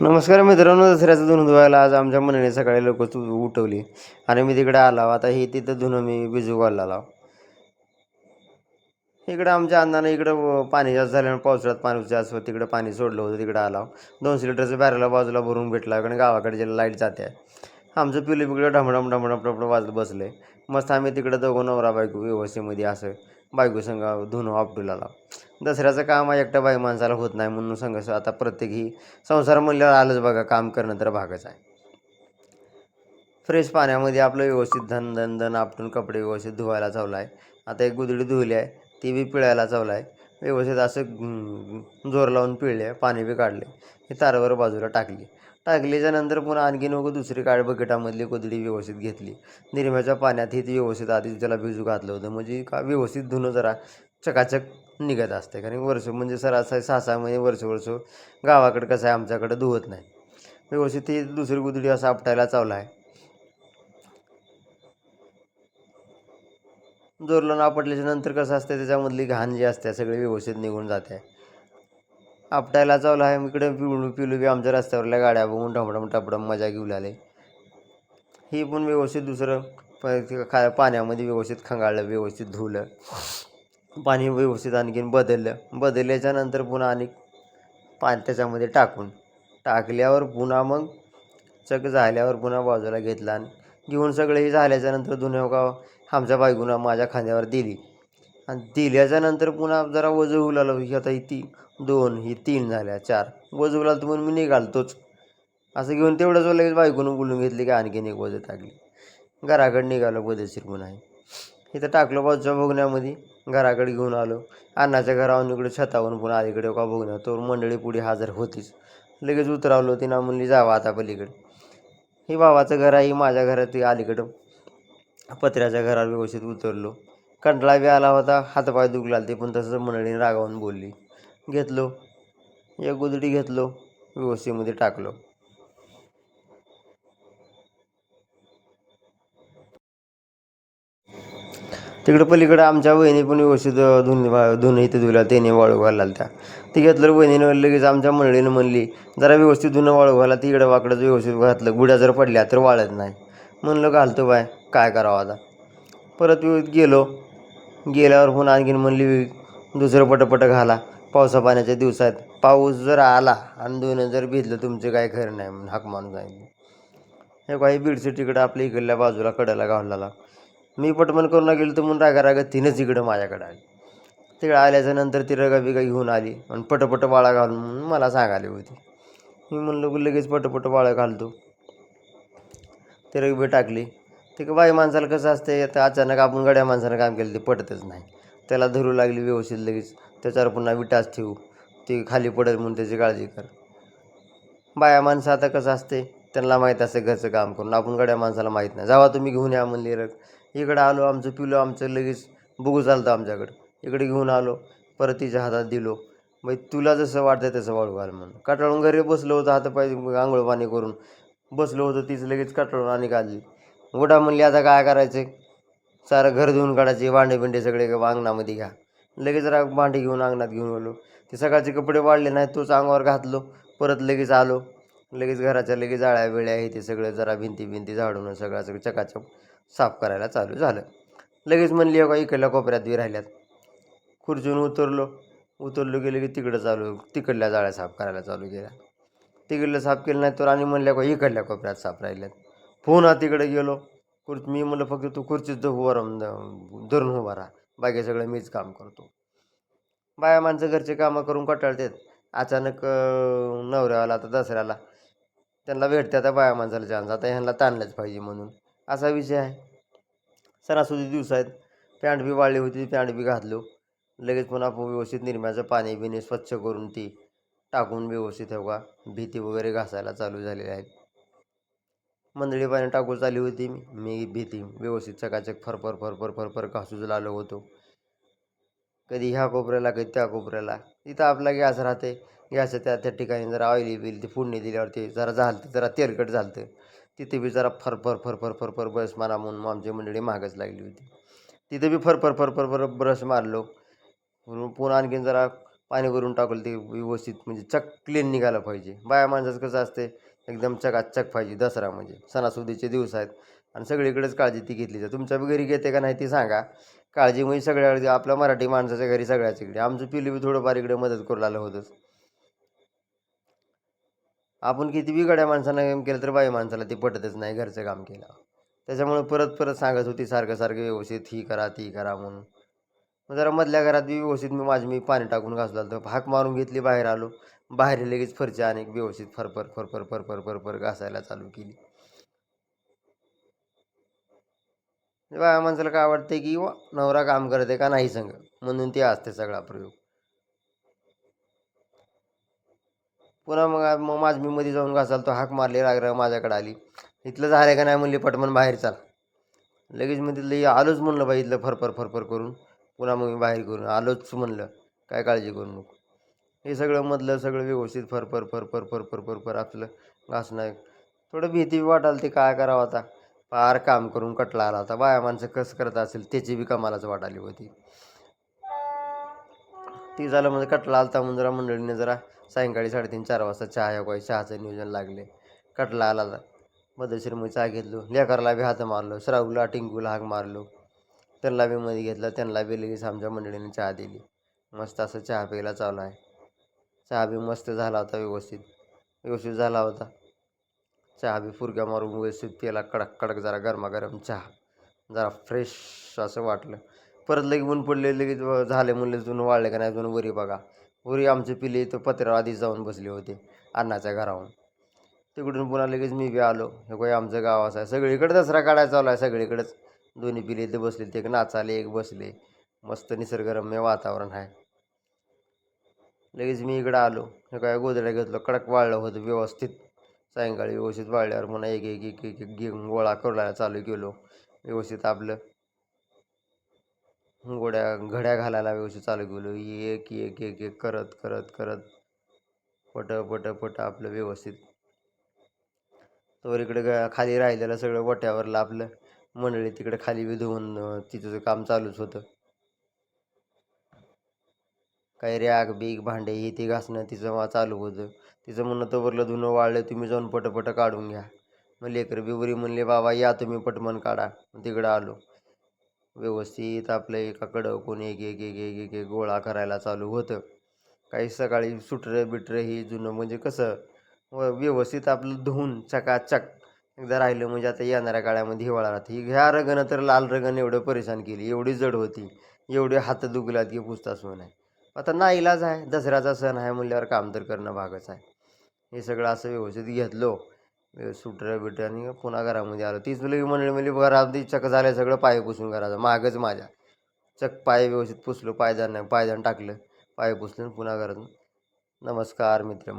नमस्कार मित्रांनो दसऱ्याचं धुणं धुवायला आज आमच्या मनाने सकाळी लोक उठवली. आणि मी तिकडे आलाव आता हे तिथं धुणं मी भिजू घालला लाव इकडं आमच्या अन्नानं इकडं पाणी जास्त झाल्यानं पावसाळ्यात पाणी जास्त होतं. तिकडं पाणी सोडलं होतं तिकडं आला. दोनशे लिटरचं बॅरला बाजूला भरून भेटला कारण गावाकडे जे लाइट जाते. आहे आमचं पिलं बिकडं ढमढम ढमढम ढमढम वाजत बसले. मस्त आम्ही तिकडं दोघं नवरा बायको व्यवस्थेमध्ये असं बायको संघ धुणं आपटूला लाव दसऱ्याचं काम आहे एकट्या बाई माणसाला होत नाही म्हणून संघ आता प्रत्येक ही संसार म्हणल्यावर आलंच बघा काम करणं तर भागच आहे. फ्रेश पाण्यामध्ये आपलं व्यवस्थित धन धन धन आपटून कपडे व्यवस्थित धुवायला चावला आहे आता एक गुदडी धुवली आहे ती बी पिळायला चावला आहे व्यवस्थित असं जोर लावून पिळले पाणी बी काढले ही तारवर बाजूला टाकली. टाकलीच्यानंतर पुन्हा आणखीन नको दुसरी काळ बकेटामधली कोदडी व्यवस्थित घेतली. निरम्याच्या पाण्यात ही ती व्यवस्थित आधीच त्याला भिजू घातलं होतं. म्हणजे का व्यवस्थित धुणं जरा चकाचक निघत असते. कारण वर्ष म्हणजे सरासरी सहा सहा महिने वर्ष वर्ष गावाकडे कसं आहे आमच्याकडं धुवत नाही. व्यवस्थित ती दुसरी गुदडी असं आपटायला चावला आहे. जोरलं आपटल्याच्या नंतर कसं असतं त्याच्यामधली घाण जी असते सगळी व्यवस्थित निघून जाते. आपटायला चावला आहे इकडे पिळू पिलू बी आमच्या रस्त्यावरल्या गाड्या बघून टमडम टपडम मजा घेऊ लागले. ही पण व्यवस्थित दुसरं खा पाण्यामध्ये व्यवस्थित खंगाळलं व्यवस्थित धुलं पाणी व्यवस्थित आणखीन बदललं. बदलल्याच्या नंतर पुन्हा आणि पाणी त्याच्यामध्ये टाकून. टाकल्यावर पुन्हा मग चक झाल्यावर पुन्हा बाजूला घेतला आणि घेऊन सगळं हे झाल्याच्यानंतर धुण्या हो का आमच्या बायकोनं माझ्या खांद्यावर दिली. आणि दिल्याच्या नंतर पुन्हा जरा वजू होऊ लागलो ही आता ही ती दोन ही तीन झाल्या चार. वजू होऊ लागलं म्हणून मी निघालतोच. असं घेऊन तेवढंच लगेच बायकोनं बोलून घेतली की आणखीन एक वजू टाकली. घराकडे निघालो बदेशीर पुन्हा इथं टाकलो बाजूच्या बघण्यामध्ये. घराकडे घेऊन आलो. अण्णाच्या घरावरून इकडे छतावरून पुन्हा अलीकडे का बघणं तो मंडळी पुढे हजर होतीच. लगेच उतरावलो तिनं म्हणली जावा आता पलीकडे. ही भावाचं घर आहे माझ्या घरात अलीकडं. पत्र्याच्या घरावर व्यवस्थित उतरलो. कंटाळा बी आला होता हातपाय दुखला ते पण तसंच मंडळीने रागावून बोलली. घेतलो. एक गुदडी घेतलो व्यवस्थेमध्ये टाकलो. तिकडं पलीकडं आमच्या वहिनी पण व्यवस्थित धुन धुणं इथं धुला त्याने वाळू घालाल त्या. ते घेतलं वहिनीनं लगेच आमच्या मंडळीनं म्हणली जरा व्यवस्थित धुणं वाळू घाला तिकडं वाकडंच वाकडं व्यवस्थित घातलं गुड्या जर पडल्या तर वाळत नाही. म्हणलं घालतो बाय काय करावं आता? परत गेलो. गेल्यावर पुन्हा आणखीन म्हणली दुसरं पटपट घाला पावसा पाण्याच्या दिवसात. पाऊस जर आला आणि दोन जर भिजलं तुमचं काय खरं नाही म्हणून हाक मारून आहे हे काही बीडचं तिकडं आपल्या इकडल्या बाजूला कडेला घालला मी पटमन करून गेलो तर म्हणून रागा रागा तिनंच इकडं माझ्याकडे आली. तिकडं आल्याच्यानंतर ती रगा बिगा घेऊन आली आणि पटपट वाळा घालून म्हणून मला सांगाली होती. मी म्हणलो की लगेच पटपट वाळा घालतो. ते रगबी टाकली. ते बाई माणसाला कसं असते आता अचानक आपण गड्या माणसानं काम केलं ते पटतच नाही. त्याला धरू लागली व्यवस्थित लगेच. त्याच्यावर पुन्हा विटास ठेवू. ती खाली पडेल म्हणून त्याची काळजी कर. बाया माणसं आता कसं असते त्यांना माहीत असते घरचं काम करून. आपण गड्या माणसाला माहीत नाही. जावा तुम्ही घेऊन या म्हणली रग. इकडं आलो आमचं पिलो आमचं लगेच बघू चालतं आमच्याकडं. इकडे घेऊन आलो परत तिच्या हातात दिलो. मग तुला जसं वाटतं तसं वाळू घाल म्हणून. कटाळून घरी बसलो होतं हातापाय आंघोळ पाणी करून. बसलो होतं तीच लगेच कटाळून आणि काढली. गोडा म्हणली आता काय करायचं? सारं घर धुवून काढायचे भांडे बिंडे सगळे अंगणामध्ये घ्या. लगेच जरा भांडे घेऊन अंगणात घेऊन आलो. ते सकाळचे कपडे वाढले नाही तोच अंगावर घातलो. परत लगेच आलो. लगेच घराच्या लगेच जाळ्या वेळ्या हे ते सगळं जरा भिंती भिंती झाडून सगळं सगळं चकाचक साफ करायला चालू झालं. लगेच म्हणली अगं इकडल्या कोपऱ्यात बी राहिल्यात. खुर्चून उतरलो. उतरलो गेले की तिकडं चालू तिकडल्या जाळ्या साफ करायला चालू केल्या. तिकडलं साफ केलं नाही तर आणि म्हणल्या का इकडल्या कोपऱ्यात साफ राहिल्यात. पुन्हा तिकडे गेलो. खुर्च मी म्हणलं फक्त तू खुर्चीच उभं राहून धरून उभा राहा. बाकी सगळं मीच काम करतो. बाया माणसं घरचे कामं करून कटाळतात. अचानक नवऱ्याला आता दसऱ्याला त्यांना भेटते आता बाया माणसाला चान्स आता ह्यांना ताणलंच पाहिजे म्हणून. असा विषय आहे. सणासुदी दिवस आहेत. पॅन्ट बी वाळली होती पॅन्ट बी घातलो. लगेच पुन्हा व्यवस्थित निरम्याचं पाणी बिणी स्वच्छ करून ती टाकून व्यवस्थित हो भीती वगैरे घासायला चालू झालेली आहेत. मंदळी पाणी टाकून चालली होती मी. मी भीती व्यवस्थित चकाचक फरफर फरफर फरफर घासूच लागलो होतो. कधी ह्या कोपऱ्याला कधी त्या कोपऱ्याला. तिथं आपला गॅस राहते. गॅस त्या त्या ठिकाणी जरा ऑइली बिल ती फोडणी दिल्यावरती जरा झालं जरा तेलकट झालं तिथे बी जरा फरफर फरफर फरफर ब्रश मारा म्हणून आमची मंडळी मागच लागली होती. तिथे बी फरफर फरफर फर ब्रश मारलो. म्हणून पुन्हा आणखीन जरा पाणी भरून टाकलं ते व्यवस्थित म्हणजे चक क्लीन निघालं पाहिजे. बाया माणसाचं कसं असते एकदम चकाचक पाहिजे दसरा म्हणजे. सणासुदीचे दिवस आहेत आणि सगळीकडेच काळजी ती घेतली जाते. तुमच्या बी घरी घेते का नाही ती सांगा. काळजी म्हणजे सगळ्या आपल्या मराठी माणसाच्या घरी सगळ्याच इकडे. आमचं पिलू बी थोडंफार इकडे मदत करू लागलं होतंच. आपण किती बिघड्या माणसांना काम केलं तर बाई माणसाला ते पटतच नाही घरचं काम केलं. त्याच्यामुळे परत परत सांगत होती सारखं सारखं व्यवस्थित ही करा ती करा म्हणून. मग जरा मधल्या घरात बी व्यवस्थित मी माझी मी पाणी टाकून घासलो तर हाक मारून घेतली बाहेर आलो. बाहेर लगेच फरची आणि व्यवस्थित फरफर फरफर फरफर फरफर घासायला चालू केली. बाया माणसाला काय वाटते की वा नवरा काम करते का नाही संग? म्हणून ते असते सगळा प्रयोग. पुन्हा मग मग माझ मी मध्ये जाऊन घासाल तो हाक मारली राग माझ्याकडे आली. इथलं झालं का नाही म्हणली पटमन बाहेर चाल. लगेच मी तिथलं आलोच म्हणलं बाई इथलं फरफर फरफर करून. पुन्हा मग मी बाहेर करून आलोच म्हणलं. काय काळजी करू नको. हे सगळं मधलं सगळं व्यवस्थित फरफर फरफर फरफर फरफर आपलं घासणं. थोडं भीती बी वाटाल ते काय करावं आता? फार काम करून कटला आला होता बाया माणसं कसं करत असेल त्याची बी कमालाच वाटाली होती. ती झालं म्हणजे कटला आलता म्हणून जरा मंडळीने जरा सायंकाळी साडेतीन चार वाजता चहा या चहाचं नियोजन लागले. कटला आला. मध्यश्री मग चहा घेतलो. लेकरला बी हात मारलो. श्रावला टिंकूला हाक मारलो. त्यांना बी मध्ये घेतला. त्यांना बी लगेच आमच्या मंडळीने चहा दिली. मस्त असं चहा प्यायला चालू आहे. चहा बी मस्त झाला होता व्यवस्थित. व्यवस्थित झाला होता. चहा बी फुरक्या मारून व्यवस्थित केला कडक कडक जरा गरमागरम चहा. जरा फ्रेश असं वाटलं. परत लगे ऊन पडले लगेच झाले म्हणले जुनं वाळले का नाही? अजून वरी बघा. होरी आमचे पिले तर पत्र्यावर आधीच जाऊन बसले होते अण्णाच्या घराहून. तिकडून पुन्हा लगेच मी बी आलो. हे काही आमचं गाव असं आहे. सगळीकडे दसरा काढायचा चालू आहे सगळीकडेच. दोन्ही पिले ते बसले ते एक नाचाले एक बसले. मस्त निसर्गरम्य वातावरण आहे. लगेच मी इकडं आलो. हे काय गोधड्या घेतलं कडक वाळलं होतं व्यवस्थित. सायंकाळी व्यवस्थित वाळल्यावर पुन्हा एक एक एक एक एक गोळा करायला चालू केलो. व्यवस्थित आपलं गोड्या घड्या घालायला व्यवस्थित चालू गेलो एक एक एक एक करत करत करत पट पट पट आपलं व्यवस्थित. तर इकडे ग- खाली राहिलेलं सगळं वट्यावरलं आपलं मंडळी तिकडे खाली बी धुवून तिचं काम चालूच होतं. काही रॅग बीग भांडे हे ते घासणं तिचं वा चालू होतं. तिचं म्हणणं तोवरलं धुणं वाळलं तुम्ही जाऊन पटपट काढून घ्या. मग लेकर बिवरी म्हणले बाबा या तुम्ही पटमन काढा. मग तिकडं आलो. व्यवस्थित आपलं एकाकडं कोणी एक एक एक एक एक गोळा करायला चालू होतं. काही सकाळी सुटरं बिटरं ही जुनं म्हणजे कसं व व्यवस्थित आपलं धुवून चकाचक एकदा राहिलं म्हणजे आता येणाऱ्या काळामध्ये हिवाळा राहते. ही ह्या रगनं तर लाल रगन एवढं परेशान केली एवढी जड होती एवढे हात दुखलात की पुसताच आहे. आता नाईलाज आहे दसऱ्याचा सण आहे म्हणल्यावर काम तर करणं भागच आहे. हे सगळं असं व्यवस्थित घेतलो. सुटर बिटर आणि पुन्हा घरामध्ये आलो. तीच मुलं मंडळी म्हणजे घरामध्ये चक झालं सगळं पाय पुसून घराचं. मागच माझ्या. चक पाय व्यवस्थित पुसलो पायदान नाही पायदान टाकलं. पाय पुसलं पुन्हा घरात नमस्कार मित्र